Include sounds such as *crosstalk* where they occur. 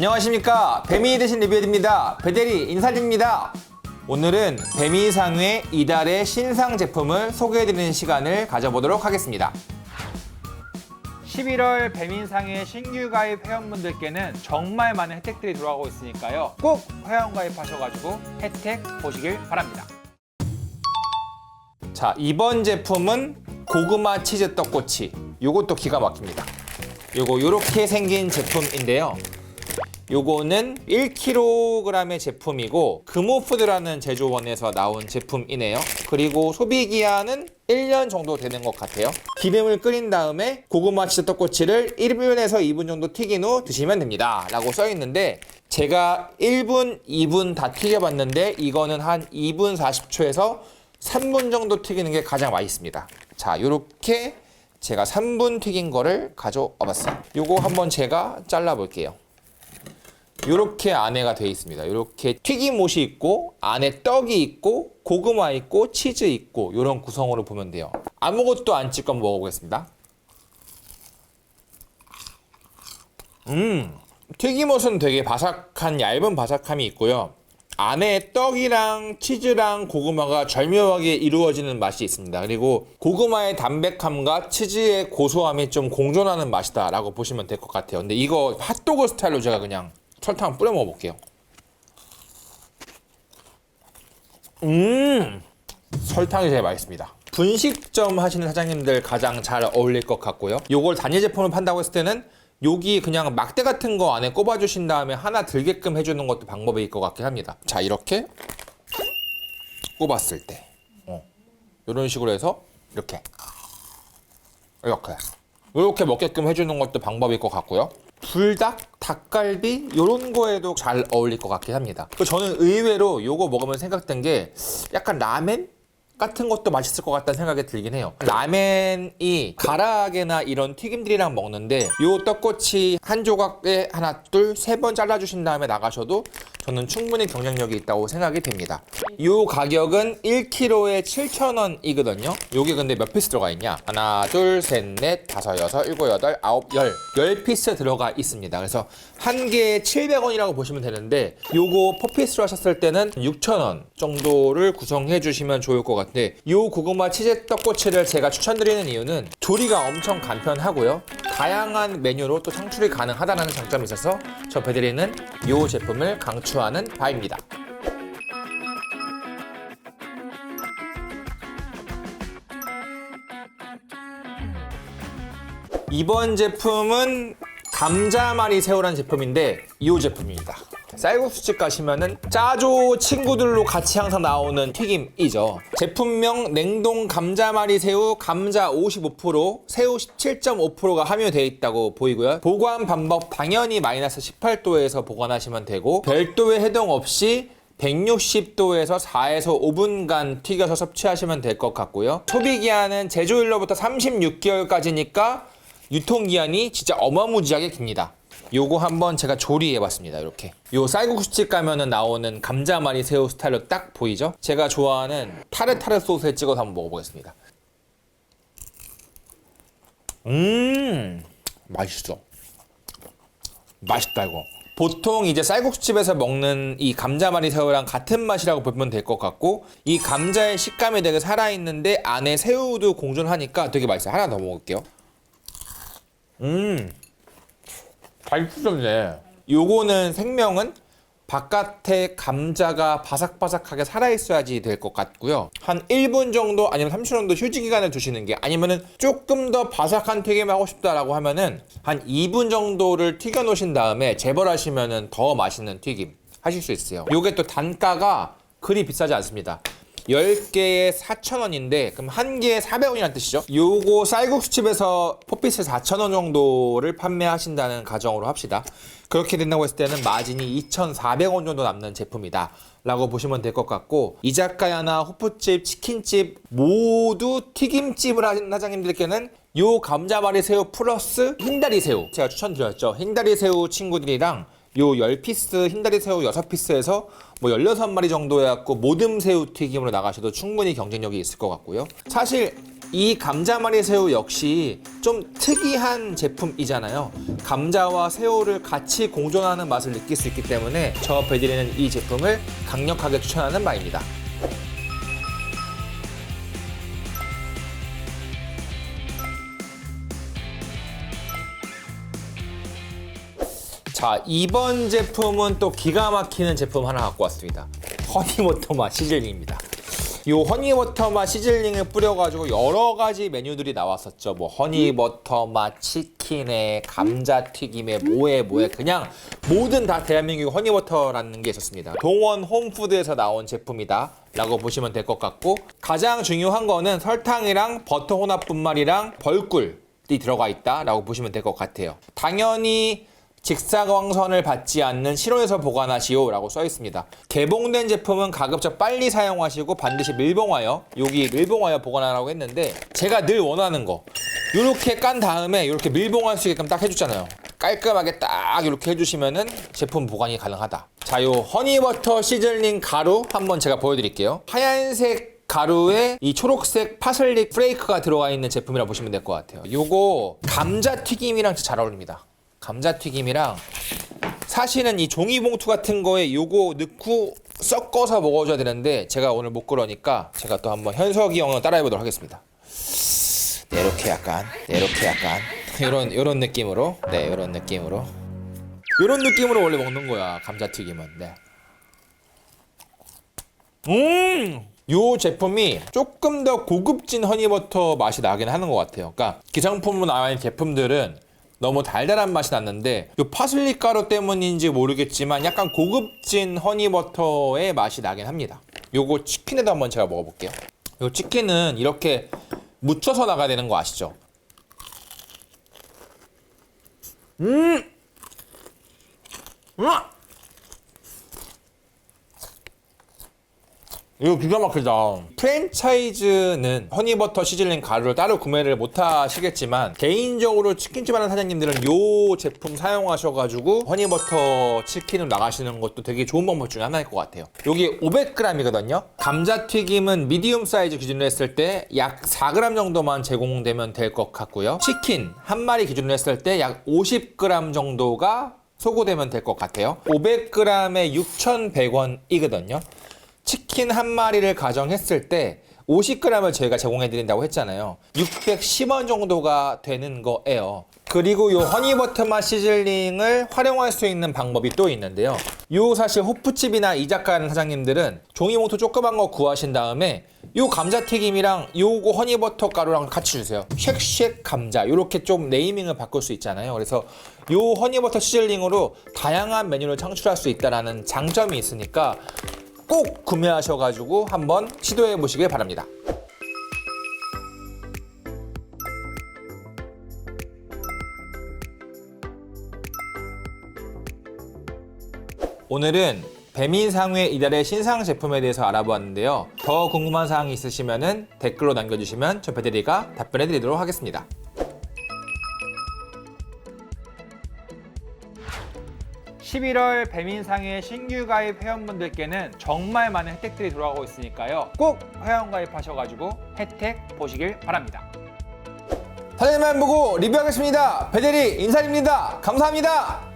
안녕하십니까. 뱀이 대신 리뷰드입니다. 배대리 인사드립니다. 오늘은 뱀이상회 이달의 신상 제품을 소개해드리는 시간을 가져보도록 하겠습니다. 11월 뱀인상회 신규 가입 회원분들께는 정말 많은 혜택들이 돌아오고 있으니까요. 꼭 회원 가입하셔가지고 혜택 보시길 바랍니다. 자 이번 제품은 고구마 치즈 떡꼬치. 요것도 기가 막힙니다. 요거 요렇게 생긴 제품인데요 요거는 1kg의 제품이고 금호푸드라는 제조원에서 나온 제품이네요. 그리고 소비 기한은 1년 정도 되는 것 같아요. 기름을 끓인 다음에 고구마 치즈 떡꼬치를 1분에서 2분 정도 튀긴 후 드시면 됩니다. 라고 써 있는데 제가 1분, 2분 다 튀겨봤는데 이거는 한 2분 40초에서 3분 정도 튀기는 게 가장 맛있습니다. 자, 요렇게 제가 3분 튀긴 거를 가져와 봤어요. 요거 한번 제가 잘라 볼게요. 이렇게 안에가 되어 있습니다. 이렇게 튀김옷이 있고 안에 떡이 있고 고구마 있고 치즈 있고 이런 구성으로 보면 돼요. 아무것도 안 찍고 먹어보겠습니다. 음, 튀김옷은 되게 바삭한 얇은 바삭함이 있고요. 안에 떡이랑 치즈랑 고구마가 절묘하게 이루어지는 맛이 있습니다. 그리고 고구마의 담백함과 치즈의 고소함이 좀 공존하는 맛이다라고 보시면 될 것 같아요. 근데 이거 핫도그 스타일로 제가 그냥 설탕 뿌려 먹어볼게요. 음, 설탕이 제일 맛있습니다. 분식점 하시는 사장님들 가장 잘 어울릴 것 같고요. 요걸 단일 제품을 판다고 했을 때는 여기 그냥 막대 같은 거 안에 꼽아주신 다음에 하나 들게끔 해주는 것도 방법일 것 같긴 합니다. 자, 이렇게 꼽았을 때, 어. 이런 식으로 해서 이렇게, 이렇게, 이렇게 먹게끔 해주는 것도 방법일 것 같고요. 불닭, 닭갈비 이런 거에도 잘 어울릴 것 같긴 합니다. 저는 의외로 요거 먹으면 생각된 게 약간 라멘 같은 것도 맛있을 것 같다는 생각이 들긴 해요. 라멘이 가라아게나 이런 튀김들이랑 먹는데 요 떡꼬치 한 조각에 하나, 둘, 세 번 잘라주신 다음에 나가셔도 저는 충분히 경쟁력이 있다고 생각이 됩니다. 요 가격은 1kg에 7,000원이거든요. 요게 근데 몇 피스 들어가 있냐? 하나, 둘, 셋, 넷, 다섯, 여섯, 일곱, 여덟, 아홉, 열. 열 피스 들어가 있습니다. 그래서 한 개에 700원이라고 보시면 되는데 요거 포피스로 하셨을 때는 6,000원 정도를 구성해 주시면 좋을 것 같은데 요 고구마 치즈 떡꼬치를 제가 추천드리는 이유는 조리가 엄청 간편하고요. 다양한 메뉴로 또 창출이 가능하다는 장점이 있어서 저 배드리는 이 제품을 강추 하는 바입니다. 이번 제품은 감자말이 새우란 제품인데 이 제품입니다. 쌀국수집 가시면은 짜조 친구들로 같이 항상 나오는 튀김이죠. 제품명 냉동 감자말이 새우 감자 55% 새우 17.5%가 함유되어 있다고 보이고요. 보관 방법 당연히 마이너스 18도에서 보관하시면 되고 별도의 해동 없이 160도에서 4에서 5분간 튀겨서 섭취하시면 될 것 같고요. 소비 기한은 제조일로부터 36개월까지니까 유통기한이 진짜 어마무지하게 깁니다. 요거 한번 제가 조리해봤습니다. 이렇게. 요 쌀국수집 가면은 나오는 감자말이 새우 스타일로 딱 보이죠? 제가 좋아하는 타르타르 소스에 찍어서 한번 먹어보겠습니다. 음, 맛있어. 맛있다 이거. 보통 이제 쌀국수집에서 먹는 이 감자말이 새우랑 같은 맛이라고 보면 될 것 같고 이 감자의 식감이 되게 살아있는데 안에 새우도 공존하니까 되게 맛있어요. 하나 더 먹을게요. 음, 맛있었네. 요거는 생명은 바깥에 감자가 바삭바삭하게 살아있어야지 될 것 같고요. 한 1분 정도 아니면 30분 정도 휴지 기간을 두시는 게 아니면은 조금 더 바삭한 튀김 하고 싶다라고 하면은 한 2분 정도를 튀겨 놓으신 다음에 재벌하시면은 더 맛있는 튀김 하실 수 있어요. 요게 또 단가가 그리 비싸지 않습니다. 10개에 4,000원인데 그럼 한 개에 400원이라는 뜻이죠. 요거 쌀국수집에서 포피스 4,000원 정도를 판매하신다는 가정으로 합시다. 그렇게 된다고 했을 때는 마진이 2,400원 정도 남는 제품이다. 라고 보시면 될 것 같고 이자카야나 호프집, 치킨집 모두 튀김집을 하는 사장님들께는 요 감자말이 새우 플러스 흰다리 새우 제가 추천드렸죠. 흰다리 새우 친구들이랑 요 10피스 흰다리 새우 6피스에서 뭐 16마리 정도 해갖고 모듬 새우 튀김으로 나가셔도 충분히 경쟁력이 있을 것 같고요. 사실 이 감자말이 새우 역시 좀 특이한 제품이잖아요. 감자와 새우를 같이 공존하는 맛을 느낄 수 있기 때문에 저 배드리는 이 제품을 강력하게 추천하는 바입니다. 자, 이번 제품은 또 기가 막히는 제품 하나 갖고 왔습니다. 허니워터 맛 시즐링입니다. 이 허니워터 맛 시즐링을 뿌려가지고 여러 가지 메뉴들이 나왔었죠. 뭐 허니버터 맛 치킨에 감자튀김에 뭐에 뭐에 그냥 모든 다 대한민국 허니버터라는 게 있었습니다. 동원 홈푸드에서 나온 제품이다. 라고 보시면 될 것 같고 가장 중요한 거는 설탕이랑 버터 혼합 분말이랑 벌꿀이 들어가 있다 라고 보시면 될 것 같아요. 당연히 직사광선을 받지 않는 실온에서 보관하시오 라고 써 있습니다. 개봉된 제품은 가급적 빨리 사용하시고 반드시 밀봉하여 여기 밀봉하여 보관하라고 했는데 제가 늘 원하는 거 이렇게 깐 다음에 이렇게 밀봉할 수 있게끔 딱 해줬잖아요. 깔끔하게 딱 이렇게 해주시면은 제품 보관이 가능하다. 자, 요 허니버터 시즐링 가루 한번 제가 보여드릴게요. 하얀색 가루에 이 초록색 파슬리 프레이크가 들어가 있는 제품이라 고 보시면 될 것 같아요. 요거 감자 튀김이랑 진짜 잘 어울립니다. 감자튀김이랑 사실은 이 종이봉투 같은 거에 요거 넣고 섞어서 먹어줘야 되는데 제가 오늘 못 그러니까 제가 또 한번 현석이 형을 따라해보도록 하겠습니다. 네, 이렇게 약간, 네, 이렇게 약간 *laughs* 이런 이런 느낌으로, 네, 이런 느낌으로, 이런 느낌으로 원래 먹는 거야 감자튀김은. 네. 음! 요 제품이 조금 더 고급진 허니버터 맛이 나긴 하는 것 같아요. 그러니까 기성품으로 나와 있는 제품들은 너무 달달한 맛이 났는데 요 파슬리 가루 때문인지 모르겠지만 약간 고급진 허니버터의 맛이 나긴 합니다. 요거 치킨에도 한번 제가 먹어볼게요. 요 치킨은 이렇게 묻혀서 나가야 되는 거 아시죠? 음! 음! 이거 기가 막히다. 프랜차이즈는 허니버터 시즐링 가루를 따로 구매를 못 하시겠지만 개인적으로 치킨집 하는 사장님들은 요 제품 사용하셔가지고 허니버터 치킨을 나가시는 것도 되게 좋은 방법 중에 하나일 것 같아요. 여기 500g이거든요. 감자튀김은 미디움 사이즈 기준으로 했을 때 약 4g 정도만 제공되면 될 것 같고요. 치킨 한 마리 기준으로 했을 때 약 50g 정도가 소고되면 될 것 같아요. 500g에 6,100원이거든요. 치킨 한 마리를 가정했을 때 50g을 저희가 제공해 드린다고 했잖아요. 610원 정도가 되는 거예요. 그리고 요 허니버터 맛 시즐링을 활용할 수 있는 방법이 또 있는데요. 요 사실 호프집이나 이자카 하는 사장님들은 종이봉투 조그만 거 구하신 다음에 요 감자튀김이랑 요거 허니버터 가루랑 같이 주세요. 쉑쉑 감자 요렇게 좀 네이밍을 바꿀 수 있잖아요. 그래서 요 허니버터 시즐링으로 다양한 메뉴를 창출할 수 있다라는 장점이 있으니까 꼭 구매하셔가지고 한번 시도해 보시길 바랍니다. 오늘은 배민상회 이달의 신상 제품에 대해서 알아보았는데요. 더 궁금한 사항이 있으시면 댓글로 남겨주시면 저 배대리가 답변해 드리도록 하겠습니다. 11월 배민상의 신규 가입 회원분들께는 정말 많은 혜택들이 돌아가고 있으니까요. 꼭 회원 가입하셔가지고 혜택 보시길 바랍니다. 사장님만 보고 리뷰하겠습니다. 배대리 인사입니다. 감사합니다.